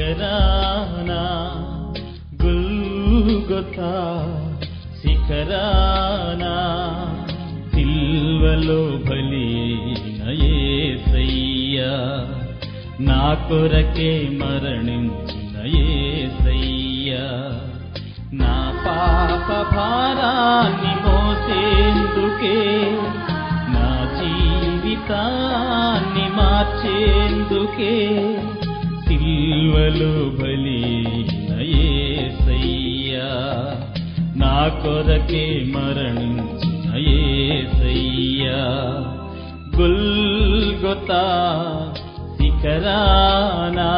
గుల్గొతా శిఖరానా గుల్గొతా శిఖరానా సిల్వలో బలిన యేసయ్యా నా కొరకే మరణించిన యేసయ్యా నా పాప భారాన్ని మోసేందుకే నా జీవితాన్ని మార్చేందుకే సిల్వలు బలిన యేసయ్యా నా కొరకే మరణించిన ఏసయ్యా. గుల్గొతా శిఖరానా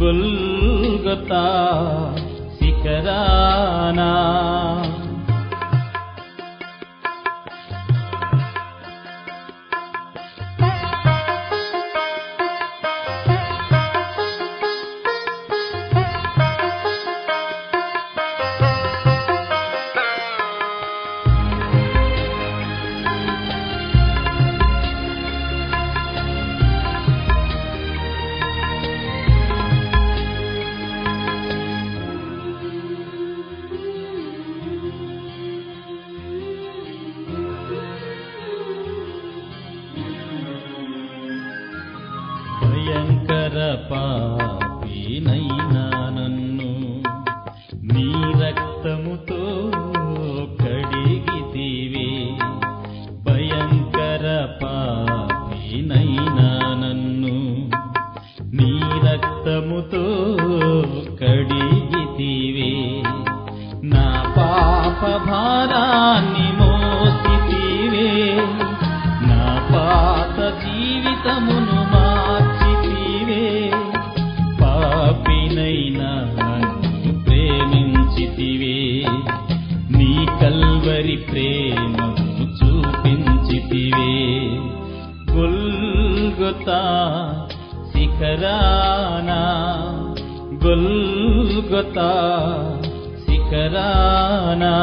గుల్గొతా శిఖరానా. భయంకర పాపినైనా నన్ను నీ రక్తముతో కడిగితివే. భయంకర పాపినైనా నన్ను నీ రక్తముతో కడిగితివే. నా పాప భారాన్ని మోసితివే. నా పాత జీవితమును शिखराना गुल् गता शिखराना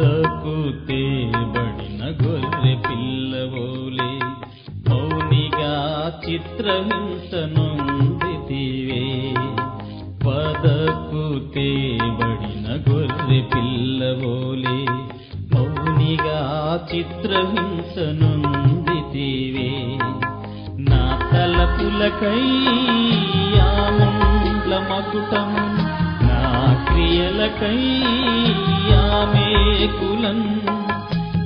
వదకు తేబడిన గొర్రె పిల్లవోలే. మౌనిగా చిత్రహింసనొందితివే వదకు తేబడిన గొర్రె పిల్లవోలే. మౌనిగా చిత్రహింసనొందితివే నా తలపులకై ఆముండ్ల మకుటము నా క్రియలకై ఆమె కులం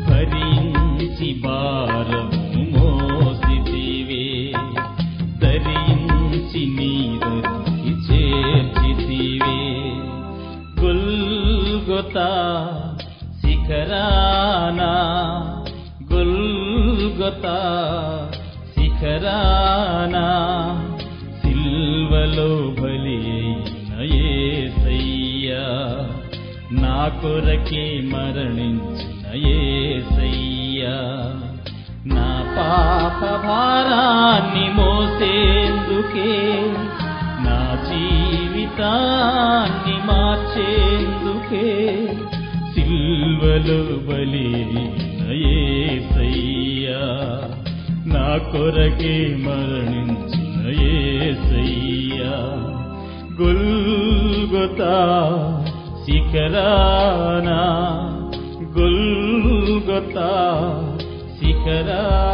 భరించి భారము మోసితివే ధరించి నీదరికి చేర్చితివే గుల్గొతా శిఖరానా గుల్గొతా శిఖరానా సిల్వలో బలి కొరకే మరణించిన ఏసయ్యా. నా పాప భారాన్ని మోసేందుకే నా జీవితాన్ని మార్చేందుకే సిల్వలు బలి ఏసయ్యా. నా కొరకే మరణించిన ఏసయ్యా. గుల్గొతా శిఖరానా గుల్గొతా శిఖరానా